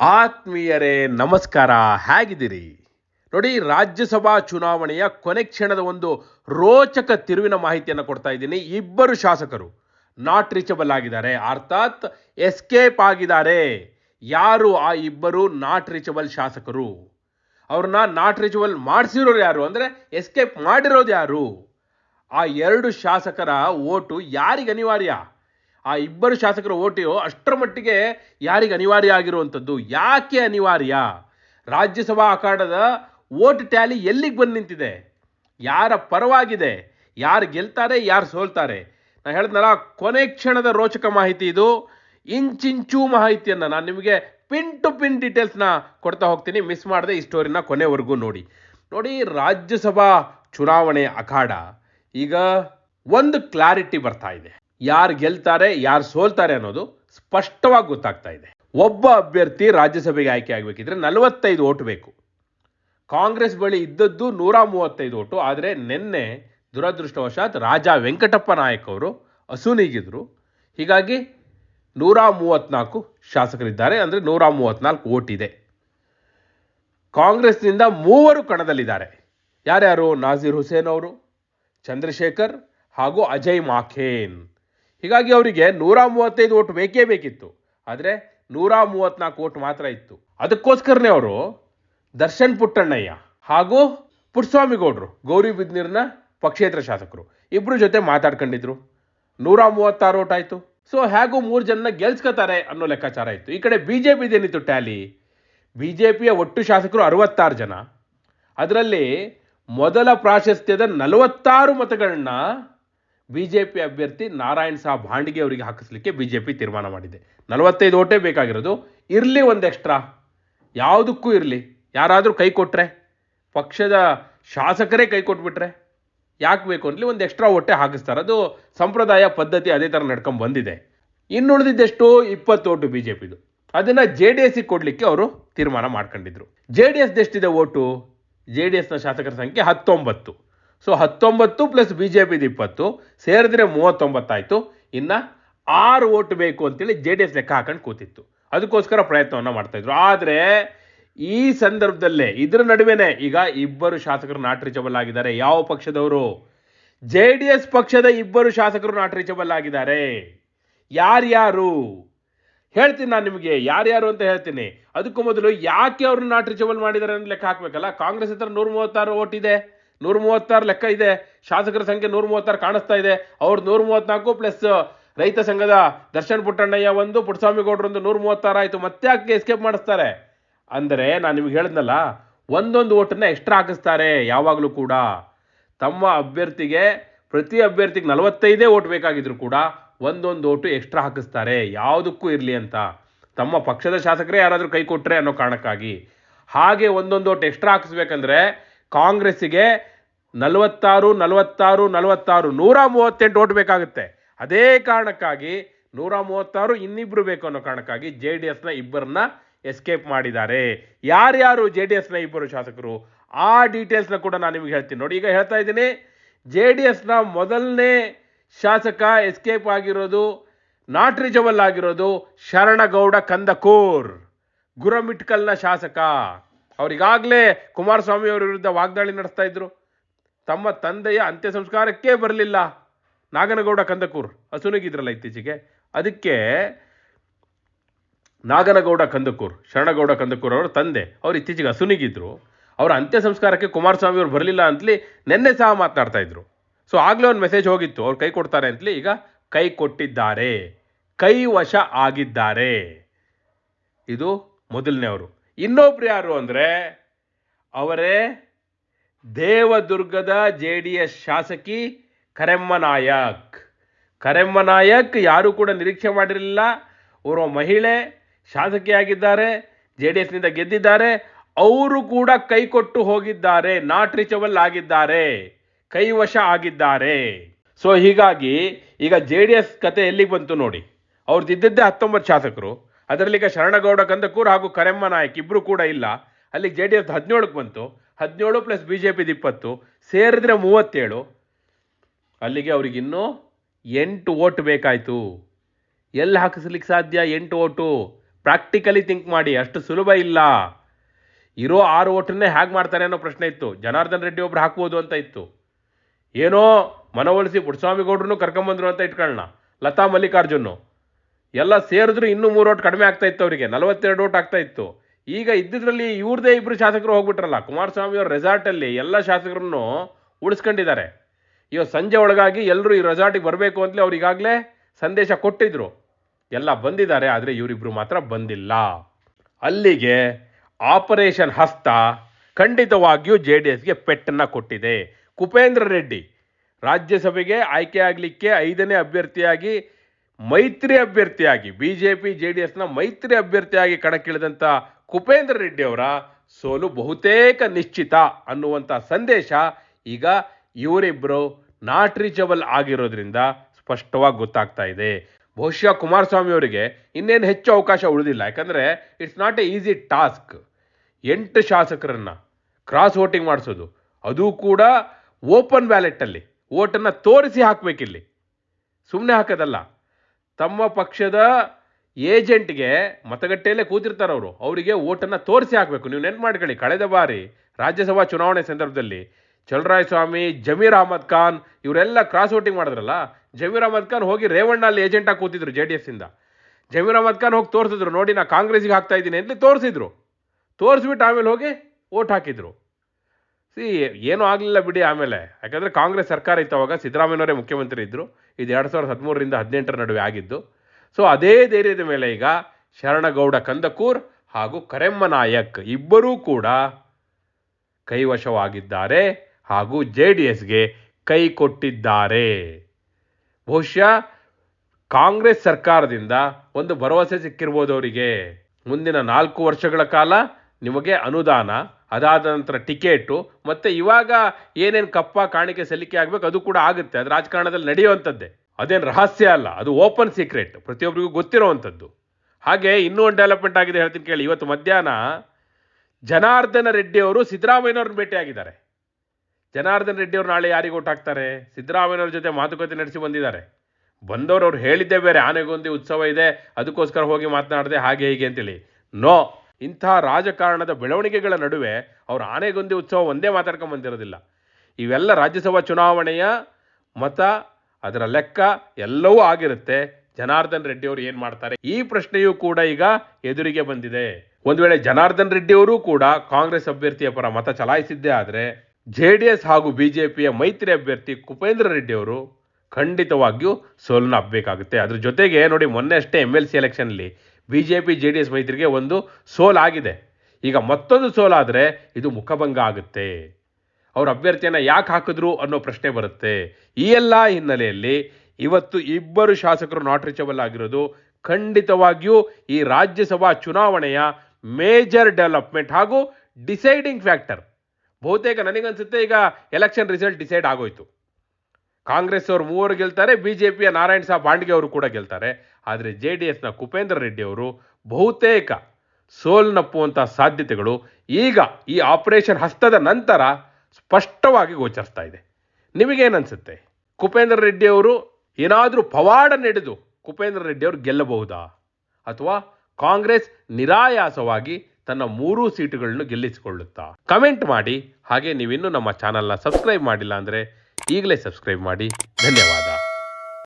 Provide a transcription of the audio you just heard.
ಆತ್ಮೀಯರೇ, ನಮಸ್ಕಾರ, ಹೇಗಿದ್ದೀರಿ? ನೋಡಿ, ರಾಜ್ಯಸಭಾ ಚುನಾವಣೆಯ ಕೊನೆ ಕ್ಷಣದ ಒಂದು ರೋಚಕ ತಿರುವಿನ ಮಾಹಿತಿಯನ್ನು ಕೊಡ್ತಾ ಇದ್ದೀನಿ. ಇಬ್ಬರು ಶಾಸಕರು ನಾಟ್ ರೀಚಬಲ್ ಆಗಿದ್ದಾರೆ. ಅರ್ಥಾತ್ ಎಸ್ಕೇಪ್ ಆಗಿದ್ದಾರೆ. ಯಾರು ಆ ಇಬ್ಬರು ನಾಟ್ ರೀಚಬಲ್ ಶಾಸಕರು? ಅವ್ರನ್ನ ನಾಟ್ ರೀಚಬಲ್ ಮಾಡಿಸಿರೋರು ಯಾರು? ಅಂದರೆ ಎಸ್ಕೇಪ್ ಮಾಡಿರೋದು ಯಾರು? ಆ ಎರಡು ಶಾಸಕರ ಓಟು ಯಾರಿಗೆ ಅನಿವಾರ್ಯ? ಆ ಇಬ್ಬರು ಶಾಸಕರ ಓಟು ಅಷ್ಟರ ಮಟ್ಟಿಗೆ ಯಾರಿಗೆ ಅನಿವಾರ್ಯ ಆಗಿರುವಂಥದ್ದು? ಯಾಕೆ ಅನಿವಾರ್ಯ? ರಾಜ್ಯಸಭಾ ಅಖಾಡದ ಓಟ್ ಟ್ಯಾಲಿ ಎಲ್ಲಿಗೆ ಬಂದು ನಿಂತಿದೆ? ಯಾರ ಪರವಾಗಿದೆ? ಯಾರು ಗೆಲ್ತಾರೆ, ಯಾರು ಸೋಲ್ತಾರೆ? ನಾನು ಹೇಳಿದ್ನಲ್ಲ, ಕೊನೆ ಕ್ಷಣದ ರೋಚಕ ಮಾಹಿತಿ ಇದು. ಇಂಚಿಂಚು ಮಾಹಿತಿಯನ್ನು ನಾನು ನಿಮಗೆ ಪಿನ್ ಟು ಪಿನ್ ಡೀಟೇಲ್ಸ್ನ ಕೊಡ್ತಾ ಹೋಗ್ತೀನಿ. ಮಿಸ್ ಮಾಡದೆ ಈ ಸ್ಟೋರಿನ ಕೊನೆವರೆಗೂ ನೋಡಿ. ನೋಡಿ, ರಾಜ್ಯಸಭಾ ಚುನಾವಣೆ ಅಖಾಡ. ಈಗ ಒಂದು ಕ್ಲಾರಿಟಿ ಬರ್ತಾ ಇದೆ. ಯಾರು ಗೆಲ್ತಾರೆ, ಯಾರು ಸೋಲ್ತಾರೆ ಅನ್ನೋದು ಸ್ಪಷ್ಟವಾಗಿ ಗೊತ್ತಾಗ್ತಾ ಇದೆ. ಒಬ್ಬ ಅಭ್ಯರ್ಥಿ ರಾಜ್ಯಸಭೆಗೆ ಆಯ್ಕೆ ಆಗಬೇಕಿದ್ರೆ ನಲವತ್ತೈದು ಓಟ್ ಬೇಕು. ಕಾಂಗ್ರೆಸ್ ಬಳಿ ಇದ್ದದ್ದು ನೂರ ಮೂವತ್ತೈದು ಓಟು. ಆದರೆ ನಿನ್ನೆ ದುರದೃಷ್ಟವಶಾತ್ ರಾಜಾ ವೆಂಕಟಪ್ಪ ನಾಯಕ್ ಅವರು ಅಸುನೀಗಿದ್ರು. ಹೀಗಾಗಿ ನೂರ ಮೂವತ್ತ್ನಾಲ್ಕು ಶಾಸಕರಿದ್ದಾರೆ. ಅಂದರೆ ನೂರ ಮೂವತ್ತ್ನಾಲ್ಕು ಓಟ್ ಇದೆ. ಕಾಂಗ್ರೆಸ್ನಿಂದ ಮೂವರು ಕಣದಲ್ಲಿದ್ದಾರೆ. ಯಾರ್ಯಾರು? ನಾಜೀರ್ ಹುಸೇನ್ ಅವರು, ಚಂದ್ರಶೇಖರ್ ಹಾಗೂ ಅಜಯ್ ಮಾಖೇನ್. ಹೀಗಾಗಿ ಅವರಿಗೆ ನೂರ ಮೂವತ್ತೈದು ಓಟ್ ಬೇಕೇ ಬೇಕಿತ್ತು. ಆದರೆ ನೂರ ಮೂವತ್ನಾಲ್ಕು ಓಟ್ ಮಾತ್ರ ಇತ್ತು. ಅದಕ್ಕೋಸ್ಕರನೇ ಅವರು ದರ್ಶನ್ ಪುಟ್ಟಣ್ಣಯ್ಯ ಹಾಗೂ ಪುಟ್ಟಸ್ವಾಮಿ ಗೌಡ್ರು ಬಿದ್ನೀರ್ನ ಪಕ್ಷೇತರ ಶಾಸಕರು ಇಬ್ಬರ ಜೊತೆ ಮಾತಾಡ್ಕೊಂಡಿದ್ರು. ನೂರ ಮೂವತ್ತಾರು ಓಟ್ ಆಯಿತು. ಸೊ ಹೇಗೂ ಮೂರು ಜನ ಗೆಲ್ಸ್ಕೋತಾರೆ ಅನ್ನೋ ಲೆಕ್ಕಾಚಾರ ಇತ್ತು. ಈ ಕಡೆ ಬಿ ಜೆ ಪಿದೇನಿತ್ತು ಟ್ಯಾಲಿ? ಬಿ ಜೆ ಪಿಯ ಒಟ್ಟು ಶಾಸಕರು ಅರವತ್ತಾರು ಜನ. ಅದರಲ್ಲಿ ಮೊದಲ ಪ್ರಾಶಸ್ತ್ಯದ ನಲವತ್ತಾರು ಮತಗಳನ್ನ ಬಿ ಜೆ ಪಿ ಅಭ್ಯರ್ಥಿ ನಾರಾಯಣ್ ಸಾಬ್ ಭಾಂಡಿಗೆ ಅವರಿಗೆ ಹಾಕಿಸ್ಲಿಕ್ಕೆ ಬಿ ಜೆ ತೀರ್ಮಾನ ಮಾಡಿದೆ. ನಲವತ್ತೈದು ಓಟೇ ಬೇಕಾಗಿರೋದು. ಇರಲಿ ಒಂದು ಎಕ್ಸ್ಟ್ರಾ. ಯಾವುದಕ್ಕೂ ಇರಲಿ. ಯಾರಾದರೂ ಕೈ ಕೊಟ್ಟರೆ ಪಕ್ಷದ ಶಾಸಕರೇ ಕೈ ಕೊಟ್ಬಿಟ್ರೆ ಯಾಕೆ ಬೇಕು ಅಂತಲಿ ಒಂದು ಎಕ್ಸ್ಟ್ರಾ ಓಟೆ ಹಾಕಿಸ್ತಾರೆ. ಅದು ಸಂಪ್ರದಾಯ ಪದ್ಧತಿ ಅದೇ ಥರ ನಡ್ಕೊಂಡು ಬಂದಿದೆ. ಇನ್ನುಳಿದಿದ್ದೆಷ್ಟು ಇಪ್ಪತ್ತು ಓಟು ಬಿ ಜೆ ಪಿದು ಅದನ್ನು ಜೆ ಡಿ ಎಸ್ಸಿಗೆ ಕೊಡಲಿಕ್ಕೆ ಅವರು ತೀರ್ಮಾನ ಮಾಡ್ಕೊಂಡಿದ್ರು. ಜೆ ಡಿ ಎಸ್ ಎಷ್ಟಿದೆ ಓಟು? ಜೆ ಡಿ ಎಸ್ನ ಶಾಸಕರ ಸಂಖ್ಯೆ ಹತ್ತೊಂಬತ್ತು. ಸೊ ಹತ್ತೊಂಬತ್ತು ಪ್ಲಸ್ ಬಿ ಜೆ ಪಿದು ಇಪ್ಪತ್ತು, ಸೇರಿದ್ರೆ ಮೂವತ್ತೊಂಬತ್ತಾಯಿತು ಇನ್ನು ಆರು ಓಟ್ ಬೇಕು ಅಂತೇಳಿ ಜೆ ಡಿ ಎಸ್ ಲೆಕ್ಕ ಹಾಕೊಂಡು ಕೂತಿತ್ತು. ಅದಕ್ಕೋಸ್ಕರ ಪ್ರಯತ್ನವನ್ನು ಮಾಡ್ತಾಯಿದ್ರು ಆದರೆ ಈ ಸಂದರ್ಭದಲ್ಲೇ, ಇದರ ನಡುವೆನೇ ಈಗ ಇಬ್ಬರು ಶಾಸಕರು ನಾಟ್ ರೀಚಬಲ್ ಆಗಿದ್ದಾರೆ. ಯಾವ ಪಕ್ಷದವರು? ಜೆ ಡಿ ಎಸ್ ಪಕ್ಷದ ಇಬ್ಬರು ಶಾಸಕರು ನಾಟ್ ರೀಚಬಲ್ ಆಗಿದ್ದಾರೆ. ಯಾರ್ಯಾರು? ಹೇಳ್ತೀನಿ ನಾನು ನಿಮಗೆ, ಯಾರ್ಯಾರು ಅಂತ ಹೇಳ್ತೀನಿ. ಅದಕ್ಕೂ ಮೊದಲು ಯಾಕೆ ಅವ್ರನ್ನ ನಾಟ್ ರೀಚಬಲ್ ಮಾಡಿದ್ದಾರೆ ಅಂತ ಲೆಕ್ಕ ಹಾಕಬೇಕಲ್ಲ? ಕಾಂಗ್ರೆಸ್ ಹತ್ರ ನೂರ ಮೂವತ್ತಾರು ಓಟ್ ಇದೆ. ನೂರ ಮೂವತ್ತಾರು ಲೆಕ್ಕ ಇದೆ. ಶಾಸಕರ ಸಂಖ್ಯೆ ನೂರ ಮೂವತ್ತಾರು ಕಾಣಿಸ್ತಾ ಇದೆ. ಅವ್ರು ನೂರ ಮೂವತ್ನಾಲ್ಕು ಪ್ಲಸ್ ರೈತ ಸಂಘದ ದರ್ಶನ್ ಪುಟ್ಟಣ್ಣಯ್ಯ ಒಂದು, ಪುಟ್ಟಸ್ವಾಮಿ ಗೌಡರೊಂದು ನೂರ ಮೂವತ್ತಾರು ಆಯಿತು. ಮತ್ತೆ ಯಾಕೆ ಎಸ್ಕೇಪ್ ಮಾಡಿಸ್ತಾರೆ? ಅಂದರೆ ನಾನು ನಿಮಗೆ ಹೇಳಿದ್ನಲ್ಲ, ಒಂದೊಂದು ಓಟನ್ನ ಎಕ್ಸ್ಟ್ರಾ ಹಾಕಿಸ್ತಾರೆ ಯಾವಾಗಲೂ ಕೂಡ. ತಮ್ಮ ಅಭ್ಯರ್ಥಿಗೆ, ಪ್ರತಿ ಅಭ್ಯರ್ಥಿಗೆ ನಲವತ್ತೈದೇ ಓಟ್ ಬೇಕಾಗಿದ್ರು ಕೂಡ ಒಂದೊಂದು ಓಟು ಎಕ್ಸ್ಟ್ರಾ ಹಾಕಿಸ್ತಾರೆ. ಯಾವುದಕ್ಕೂ ಇರಲಿ ಅಂತ. ತಮ್ಮ ಪಕ್ಷದ ಶಾಸಕರೇ ಯಾರಾದರೂ ಕೈ ಕೊಟ್ಟರೆ ಅನ್ನೋ ಕಾರಣಕ್ಕಾಗಿ. ಹಾಗೆ ಒಂದೊಂದು ಓಟ್ ಎಕ್ಸ್ಟ್ರಾ ಹಾಕಿಸ್ಬೇಕಂದ್ರೆ ಕಾಂಗ್ರೆಸ್ಸಿಗೆ ನಲವತ್ತಾರು ನಲವತ್ತಾರು ನಲವತ್ತಾರು, ನೂರ ಮೂವತ್ತೆಂಟು ಓಟ್ ಬೇಕಾಗುತ್ತೆ. ಅದೇ ಕಾರಣಕ್ಕಾಗಿ ನೂರ ಮೂವತ್ತಾರು ಇನ್ನಿಬ್ರು ಬೇಕು ಅನ್ನೋ ಕಾರಣಕ್ಕಾಗಿ ಜೆ ಡಿ ಎಸ್ನ ಇಬ್ಬರನ್ನ ಎಸ್ಕೇಪ್ ಮಾಡಿದ್ದಾರೆ. ಯಾರ್ಯಾರು ಜೆ ಡಿ ಎಸ್ನ ಇಬ್ಬರು ಶಾಸಕರು? ಆ ಡೀಟೇಲ್ಸ್ನ ಕೂಡ ನಾನು ನಿಮಗೆ ಹೇಳ್ತೀನಿ. ನೋಡಿ, ಈಗ ಹೇಳ್ತಾ ಇದ್ದೀನಿ. ಜೆ ಡಿ ಎಸ್ನ ಮೊದಲನೇ ಶಾಸಕ ಎಸ್ಕೇಪ್ ಆಗಿರೋದು ನಾಟ್ ರಿಜಬಲ್ ಆಗಿರೋದು ಶರಣಗೌಡ ಕಂದಕೂರ್, ಗುರಮಿಟ್ಕಲ್ನ ಶಾಸಕ. ಅವರಿಗಾಗಲೇ ಕುಮಾರಸ್ವಾಮಿ ಅವರ ವಿರುದ್ಧ ವಾಗ್ದಾಳಿ ನಡೆಸ್ತಾ ಇದ್ರು. ತಮ್ಮ ತಂದೆಯ ಅಂತ್ಯ ಸಂಸ್ಕಾರಕ್ಕೆ ಬರಲಿಲ್ಲ. ನಾಗನಗೌಡ, ಕಂದಕೂರ್. ಹಸುನಗಿದ್ರಲ್ಲ ಇತ್ತೀಚೆಗೆ. ಅದಕ್ಕೆ ನಾಗನಗೌಡ, ಕಂದಕೂರ್, ಶರಣಗೌಡ, ಕಂದಕೂರ್ ಅವರ ತಂದೆ, ಅವರು ಇತ್ತೀಚೆಗೆ ಹಸುನಿಗಿದ್ರು. ಅವರ ಅಂತ್ಯ ಸಂಸ್ಕಾರಕ್ಕೆ ಕುಮಾರಸ್ವಾಮಿ ಅವರು ಬರಲಿಲ್ಲ ಅಂತಲಿ ನಿನ್ನೆ ಸಹ ಮಾತನಾಡ್ತಾ ಇದ್ರು. ಸೊ ಆಗಲೇ ಒಂದು ಮೆಸೇಜ್ ಹೋಗಿತ್ತು. ಅವ್ರು ಕೈ ಕೊಡ್ತಾರೆ ಅಂತಲಿ ಈಗ ಕೈ ಕೊಟ್ಟಿದ್ದಾರೆ. ಕೈ ವಶ ಆಗಿದ್ದಾರೆ. ಇದು ಮೊದಲನೇವರು ಇನ್ನೊಬ್ರು ಯಾರು ಅಂದರೆ ಅವರೇ ದೇವದುರ್ಗದ ಜೆ ಡಿ ಎಸ್ ಶಾಸಕಿ ಕರೆಮ್ಮನಾಯಕ್ ಕರೆಮ್ಮನಾಯಕ್ ಯಾರೂ ಕೂಡ ನಿರೀಕ್ಷೆ ಮಾಡಿರಲಿಲ್ಲ. ಅವರು ಮಹಿಳೆ ಶಾಸಕಿಯಾಗಿದ್ದಾರೆ, ಜೆ ಡಿ ಎಸ್ನಿಂದ ಗೆದ್ದಿದ್ದಾರೆ. ಅವರು ಕೂಡ ಕೈಕೊಟ್ಟು ಹೋಗಿದ್ದಾರೆ, ನಾಟ್ ರೀಚಬಲ್ ಆಗಿದ್ದಾರೆ ಕೈವಶ ಆಗಿದ್ದಾರೆ. ಸೊ ಹೀಗಾಗಿ ಈಗ ಜೆ ಡಿ ಎಸ್ ಕತೆ ಎಲ್ಲಿಗೆ ಬಂತು ನೋಡಿ. ಅವ್ರದ್ದು ಇದ್ದದ್ದೇ ಹತ್ತೊಂಬತ್ತು ಶಾಸಕರು. ಅದರಲ್ಲಿ ಈಗ ಶರಣಗೌಡ ಕಂದಕೂರ್ ಹಾಗೂ ಕರೆಮ್ಮ ನಾಯಕ್ ಇಬ್ಬರು ಕೂಡ ಇಲ್ಲ. ಅಲ್ಲಿ ಜೆ ಡಿ ಎಸ್ ಹದಿನೇಳಕ್ಕೆ ಬಂತು. ಹದಿನೇಳು ಪ್ಲಸ್ ಬಿ ಜೆ ಪಿದು ಇಪ್ಪತ್ತು, ಸೇರಿದ್ರೆ ಮೂವತ್ತೇಳು. ಅಲ್ಲಿಗೆ ಅವ್ರಿಗಿನ್ನೂ ಎಂಟು ಓಟ್ ಬೇಕಾಯಿತು. ಎಲ್ಲಿ ಹಾಕಿಸ್ಲಿಕ್ಕೆ ಸಾಧ್ಯ ಎಂಟು ಓಟು? ಪ್ರಾಕ್ಟಿಕಲಿ ಥಿಂಕ್ ಮಾಡಿ, ಅಷ್ಟು ಸುಲಭ ಇಲ್ಲ. ಇರೋ ಆರು ಓಟನ್ನೇ ಹೇಗೆ ಮಾಡ್ತಾರೆ ಅನ್ನೋ ಪ್ರಶ್ನೆ ಇತ್ತು. ಜನಾರ್ದನ್ ರೆಡ್ಡಿ ಒಬ್ರು ಹಾಕ್ಬೋದು ಅಂತ ಇತ್ತು. ಏನೋ ಮನವೊಲಿಸಿ ಪುಟ್ಸ್ವಾಮಿಗೌಡ್ರು ಕರ್ಕೊಂಬಂದ್ರು ಅಂತ ಇಟ್ಕೊಳ್ಳೋಣ ಲತಾ ಮಲ್ಲಿಕಾರ್ಜುನ್ ಎಲ್ಲ ಸೇರಿದ್ರು ಇನ್ನೂ ಮೂರು ಓಟ್ ಕಡಿಮೆ ಆಗ್ತಾ ಇತ್ತು ಅವರಿಗೆ. ನಲವತ್ತೆರಡು ಓಟ್ ಆಗ್ತಾ ಇತ್ತು. ಈಗ ಇದ್ದಿದ್ರಲ್ಲಿ ಇವ್ರದೇ ಇಬ್ಬರು ಶಾಸಕರು ಹೋಗ್ಬಿಟ್ರಲ್ಲ. ಕುಮಾರಸ್ವಾಮಿ ಅವ್ರ ರೆಸಾರ್ಟಲ್ಲಿ ಎಲ್ಲ ಶಾಸಕರನ್ನು ಉಳಿಸ್ಕೊಂಡಿದ್ದಾರೆ. ಇವತ್ತು ಸಂಜೆ ಒಳಗಾಗಿ ಎಲ್ಲರೂ ಈ ರೆಸಾರ್ಟಿಗೆ ಬರಬೇಕು ಅಂತಲೇ ಅವ್ರು ಈಗಾಗಲೇ ಸಂದೇಶ ಕೊಟ್ಟಿದ್ರು. ಎಲ್ಲ ಬಂದಿದ್ದಾರೆ, ಆದರೆ ಇವರಿಬ್ಬರು ಮಾತ್ರ ಬಂದಿಲ್ಲ. ಅಲ್ಲಿಗೆ ಆಪರೇಷನ್ ಹಸ್ತ ಖಂಡಿತವಾಗಿಯೂ ಜೆ ಡಿ ಎಸ್ಗೆ ಪೆಟ್ಟನ್ನು ಕೊಟ್ಟಿದೆ. ಕುಪೇಂದ್ರ ರೆಡ್ಡಿ ರಾಜ್ಯಸಭೆಗೆ ಆಯ್ಕೆ ಆಗಲಿಕ್ಕೆ ಐದನೇ ಅಭ್ಯರ್ಥಿಯಾಗಿ ಮೈತ್ರಿ ಅಭ್ಯರ್ಥಿಯಾಗಿ B J P J D ಎಸ್ನ ಮೈತ್ರಿ ಅಭ್ಯರ್ಥಿಯಾಗಿ ಕಣಕ್ಕಿಳಿದಂಥ ಕುಪೇಂದ್ರ ರೆಡ್ಡಿ ಅವರ ಸೋಲು ಬಹುತೇಕ ನಿಶ್ಚಿತ ಅನ್ನುವಂಥ ಸಂದೇಶ ಈಗ ಇವರಿಬ್ಬರು ನಾಟ್ ರೀಚಬಲ್ ಆಗಿರೋದ್ರಿಂದ ಸ್ಪಷ್ಟವಾಗಿ ಗೊತ್ತಾಗ್ತಾ ಇದೆ. ಬಹುಶಃ ಕುಮಾರಸ್ವಾಮಿ ಅವರಿಗೆ ಇನ್ನೇನು ಹೆಚ್ಚು ಅವಕಾಶ ಉಳಿದಿಲ್ಲ. ಯಾಕಂದರೆ it's not a easy task ಎಂಟು ಶಾಸಕರನ್ನು ಕ್ರಾಸ್ ವೋಟಿಂಗ್ ಮಾಡಿಸೋದು. ಅದು ಕೂಡ ಓಪನ್ ಬ್ಯಾಲೆಟಲ್ಲಿ ಓಟನ್ನು ತೋರಿಸಿ ಹಾಕಬೇಕಿಲ್ಲಿ. ಸುಮ್ಮನೆ ಹಾಕೋದಲ್ಲ. ತಮ್ಮ ಪಕ್ಷದ ಏಜೆಂಟ್ಗೆ ಮತಗಟ್ಟೆಯಲ್ಲೇ ಕೂತಿರ್ತಾರೆ ಅವರು. ಅವರಿಗೆ ಓಟನ್ನು ತೋರಿಸಿ ಹಾಕಬೇಕು. ನೀವು ನೆನ್ಪು ಮಾಡ್ಕೊಳ್ಳಿ. ಕಳೆದ ಬಾರಿ ರಾಜ್ಯಸಭಾ ಚುನಾವಣೆ ಸಂದರ್ಭದಲ್ಲಿ ಚಲರಾಯ್ ಸ್ವಾಮಿ ಜಮೀರ್ ಅಹಮದ್ ಖಾನ್ ಇವರೆಲ್ಲ ಕ್ರಾಸ್ ವೋಟಿಂಗ್ ಮಾಡಿದ್ರಲ್ಲ, ಜಮೀರ್ ಅಹಮದ್ ಖಾನ್ ಹೋಗಿ ರೇವಣ್ಣ ಅಲ್ಲಿ ಏಜೆಂಟಾಗಿ ಕೂತಿದ್ರು ಜೆ ಡಿ ಜಮೀರ್ ಅಹಮದ್ ಖಾನ್ ಹೋಗಿ ತೋರಿಸಿದ್ರು. ನೋಡಿ, ನಾ ಕಾಂಗ್ರೆಸ್ಗೆ ಹಾಕ್ತಾ ಇದ್ದೀನಿ ಅಂತ ತೋರಿಸಿದ್ರು. ತೋರಿಸ್ಬಿಟ್ಟು ಆಮೇಲೆ ಹೋಗಿ ಓಟ್ ಹಾಕಿದ್ರು. ಸಿ, ಏನೂ ಆಗಲಿಲ್ಲ ಬಿಡಿ ಆಮೇಲೆ. ಯಾಕಂದರೆ ಕಾಂಗ್ರೆಸ್ ಸರ್ಕಾರ ಇತ್ತು ಅವಾಗ ಸಿದ್ದರಾಮಯ್ಯವರೇ ಮುಖ್ಯಮಂತ್ರಿ ಇದ್ದರು ಇದು ಎರಡು ಸಾವಿರದ ಹದಿಮೂರರಿಂದ ಹದಿನೆಂಟರ ನಡುವೆ ಆಗಿದ್ದು. ಸೊ ಅದೇ ಧೈರ್ಯದ ಮೇಲೆ ಈಗ ಶರಣಗೌಡ ಕಂದಕೂರ್ ಹಾಗೂ ಕರೆಮ್ಮ ನಾಯಕ್ ಇಬ್ಬರೂ ಕೂಡ ಕೈವಶವಾಗಿದ್ದಾರೆ ಹಾಗೂ ಜೆ ಡಿ ಎಸ್ಗೆ ಕೈ ಕೊಟ್ಟಿದ್ದಾರೆ. ಬಹುಶಃ ಕಾಂಗ್ರೆಸ್ ಸರ್ಕಾರದಿಂದ ಒಂದು ಭರವಸೆ ಸಿಕ್ಕಿರ್ಬೋದು ಅವರಿಗೆ. ಮುಂದಿನ ನಾಲ್ಕು ವರ್ಷಗಳ ಕಾಲ ನಿಮಗೆ ಅನುದಾನ ಅದಾದ ನಂತರ ಟಿಕೆಟು, ಮತ್ತು ಇವಾಗ ಏನೇನು ಕಪ್ಪ ಕಾಣಿಕೆ ಸಲ್ಲಿಕೆ ಆಗಬೇಕು ಅದು ಕೂಡ ಆಗುತ್ತೆ. ಅದು ರಾಜಕಾರಣದಲ್ಲಿ ನಡೆಯುವಂಥದ್ದೇ. ಅದೇನು ರಹಸ್ಯ ಅಲ್ಲ, ಅದು ಓಪನ್ ಸೀಕ್ರೆಟ್. ಪ್ರತಿಯೊಬ್ಬರಿಗೂ ಗೊತ್ತಿರೋವಂಥದ್ದು. ಹಾಗೆ ಇನ್ನೂ ಒಂದು ಡೆವಲಪ್ಮೆಂಟ್ ಆಗಿದೆ ಹೇಳ್ತೀನಿ ಕೇಳಿ. ಇವತ್ತು ಮಧ್ಯಾಹ್ನ ಜನಾರ್ದನ ರೆಡ್ಡಿ ಅವರು ಸಿದ್ದರಾಮಯ್ಯನವ್ರನ್ನ ಭೇಟಿಯಾಗಿದ್ದಾರೆ. ಜನಾರ್ದನ್ ರೆಡ್ಡಿ ಅವರು ನಾಳೆ ಯಾರಿಗೆ ಓಟ್ ಹಾಕ್ತಾರೆ? ಸಿದ್ದರಾಮಯ್ಯನವ್ರ ಜೊತೆ ಮಾತುಕತೆ ನಡೆಸಿ ಬಂದಿದ್ದಾರೆ. ಬಂದವರು ಅವ್ರು ಹೇಳಿದ್ದೇ ಬೇರೆ. ಆನೆಗೊಂದಿ ಉತ್ಸವ ಇದೆ. ಅದಕ್ಕೋಸ್ಕರ ಹೋಗಿ ಮಾತನಾಡಿದೆ ಹಾಗೆ ಹೀಗೆ ಅಂತೇಳಿ. ನೋ. ಇಂಥ ರಾಜಕಾರಣದ ಬೆಳವಣಿಗೆಗಳ ನಡುವೆ ಅವರು ಆನೆಗೊಂದಿ ಉತ್ಸವ ಒಂದೇ ಮಾತಾಡ್ಕೊಂಬಂದಿರೋದಿಲ್ಲ ಇವೆಲ್ಲ ರಾಜ್ಯಸಭಾ ಚುನಾವಣೆಯ ಮತ, ಅದರ ಲೆಕ್ಕ ಎಲ್ಲವೂ ಆಗಿರುತ್ತೆ. ಜನಾರ್ದನ್ ರೆಡ್ಡಿ ಅವರು ಏನು ಮಾಡ್ತಾರೆ? ಈ ಪ್ರಶ್ನೆಯೂ ಕೂಡ ಈಗ ಎದುರಿಗೆ ಬಂದಿದೆ. ಒಂದು ವೇಳೆ ಜನಾರ್ದನ್ ರೆಡ್ಡಿ ಅವರು ಕೂಡ ಕಾಂಗ್ರೆಸ್ ಅಭ್ಯರ್ಥಿಯ ಪರ ಮತ ಚಲಾಯಿಸಿದ್ದೇ ಆದರೆ ಜೆ ಡಿ ಎಸ್ ಹಾಗೂ ಬಿ ಜೆ ಪಿಯ ಮೈತ್ರಿ ಅಭ್ಯರ್ಥಿ ಕುಪೇಂದ್ರ ರೆಡ್ಡಿ ಅವರು ಖಂಡಿತವಾಗಿಯೂ ಸೋಲನ್ನ ಅದ್ರ ಜೊತೆಗೆ ನೋಡಿ ಮೊನ್ನೆ ಅಷ್ಟೇ M L C ಎಲೆಕ್ಷನಲ್ಲಿ B J P J D S ಮೈತ್ರಿಗೆ ಒಂದು ಸೋಲಾಗಿದೆ ಈಗ ಮತ್ತೊಂದು ಸೋಲಾದರೆ ಇದು ಮುಖಭಂಗ ಆಗುತ್ತೆ. ಅವ್ರ ಅಭ್ಯರ್ಥಿಯನ್ನು ಯಾಕೆ ಹಾಕಿದ್ರು ಅನ್ನೋ ಪ್ರಶ್ನೆ ಬರುತ್ತೆ. ಈ ಎಲ್ಲ ಹಿನ್ನೆಲೆಯಲ್ಲಿ ಇವತ್ತು ಇಬ್ಬರು ಶಾಸಕರು ನಾಟ್ ರೀಚಬಲ್ ಆಗಿರೋದು ಖಂಡಿತವಾಗಿಯೂ ಈ ರಾಜ್ಯಸಭಾ ಚುನಾವಣೆಯ ಮೇಜರ್ ಡೆವಲಪ್ಮೆಂಟ್ ಹಾಗೂ ಡಿಸೈಡಿಂಗ್ ಫ್ಯಾಕ್ಟರ್. ಬಹುತೇಕ ನನಗನ್ಸುತ್ತೆ ಈಗ ಎಲೆಕ್ಷನ್ ರಿಸಲ್ಟ್ ಡಿಸೈಡ್ ಆಗೋಯ್ತು. ಕಾಂಗ್ರೆಸ್ ಅವರು ಮೂವರು ಗೆಲ್ತಾರೆ ಬಿ ಜೆ ಪಿಯ ನಾರಾಯಣ್ ಸಾಹ್ ಬಾಂಡ್ಗೆ ಅವರು ಕೂಡ ಗೆಲ್ತಾರೆ. ಆದರೆ ಜೆ ಡಿ ಎಸ್ನ ಕುಪೇಂದ್ರ ರೆಡ್ಡಿಯವರು ಬಹುತೇಕ ಸೋಲ್ನಪ್ಪುವಂಥ ಸಾಧ್ಯತೆಗಳು ಈಗ ಈ ಆಪರೇಷನ್ ಹಸ್ತದ ನಂತರ ಸ್ಪಷ್ಟವಾಗಿ ಗೋಚರಿಸ್ತಾ ಇದೆ. ನಿಮಗೇನನ್ಸುತ್ತೆ? ಕುಪೇಂದ್ರ ರೆಡ್ಡಿಯವರು ಏನಾದರೂ ಪವಾಡ ನಡೆದು ಕುಪೇಂದ್ರ ರೆಡ್ಡಿ ಅವರು ಗೆಲ್ಲಬಹುದಾ? ಅಥವಾ ಕಾಂಗ್ರೆಸ್ ನಿರಾಯಾಸವಾಗಿ ತನ್ನ ಮೂರೂ ಸೀಟುಗಳನ್ನು ಗೆಲ್ಲಿಸಿಕೊಳ್ಳುತ್ತಾ? ಕಮೆಂಟ್ ಮಾಡಿ. ಹಾಗೆ ನೀವಿನ್ನೂ ನಮ್ಮ ಚಾನಲ್ನ ಸಬ್ಸ್ಕ್ರೈಬ್ ಮಾಡಿಲ್ಲ ಅಂದರೆ ಈಗಲೇ ಸಬ್ಸ್ಕ್ರೈಬ್ ಮಾಡಿ. ಧನ್ಯವಾದ.